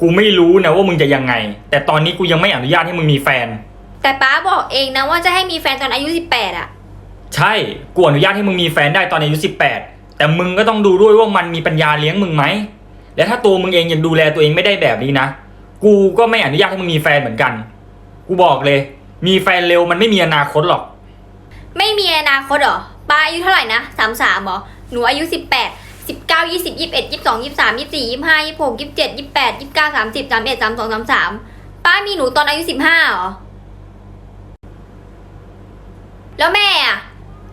กูไม่รู้นะว่ามึงจะยังไง แต่ตอนนี้กูยังไม่อนุญาตให้มึงมีแฟน แต่ป้าบอกเองนะว่าจะให้มีแฟนตอนอายุ 18อะใช่ กูอนุญาตให้มึงมีแฟนได้ตอนอายุ 18 แต่มึงก็ต้องดูด้วยว่ามันมีปัญญาเลี้ยงมึงไหม และถ้าตัวมึงเองยังดูแลตัวเองไม่ได้แบบนี้นะ กูก็ไม่อนุญาตให้มึงมีแฟนเหมือนกัน กูบอกเลย มีแฟนเร็วมันไม่มีอนาคตหรอก ไม่มีอนาคตเหรอป้าอายุเท่าไหร่นะสามสามเหรอ หนูอายุ 18 19 20 21 22 23 24 25 26 27 28 29 30 31 32 33ป้ามีหนูตอนอายุ15เหรอ แล้วแม่อะ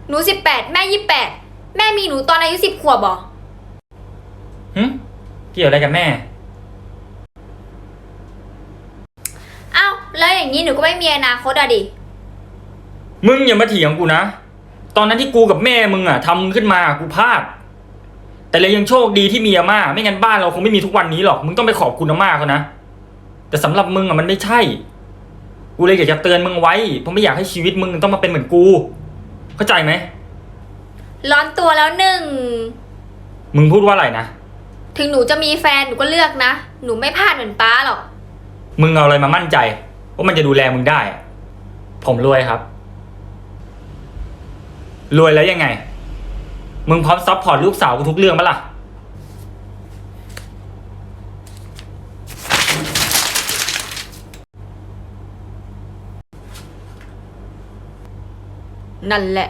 หนู18แม่28แม่มีหนูตอนอายุ10ขวบเหรอ หึเกี่ยวอะไรกับแม่ อ้าวแล้วอย่างนี้หนูก็ไม่มีอนาคตอะดิ มึงอย่ามาเถียงกูนะ ตอนนั้นที่กูกับแม่มึงอะทำขึ้นมากูพลาด แต่เลยยังโชคดีที่มีอาม่า ไม่งั้นบ้านเราคงไม่มีทุกวันนี้หรอก มึงต้องไปขอบคุณอาม่าเขานะ แต่สำหรับมึงอะมันไม่ใช่ กูเลยอยากจะเตือนมึงไว้ เพราะไม่อยากให้ชีวิตมึงต้องมาเป็นเหมือนกู เข้าใจไหม ร้อนตัวแล้วหนึ่ง มึงพูดว่าอะไรนะ ถึงหนูจะมีแฟนหนูก็เลือกนะ หนูไม่พลาดเหมือนป้าหรอก มึงเอาอะไรมามั่นใจว่ามันจะดูแลมึงได้อะผมรวยครับ รวยแล้วยังไง มึงพร้อมซัพพอร์ตลูกสาวกูทุกเรื่องปะล่ะ นั่นแหละ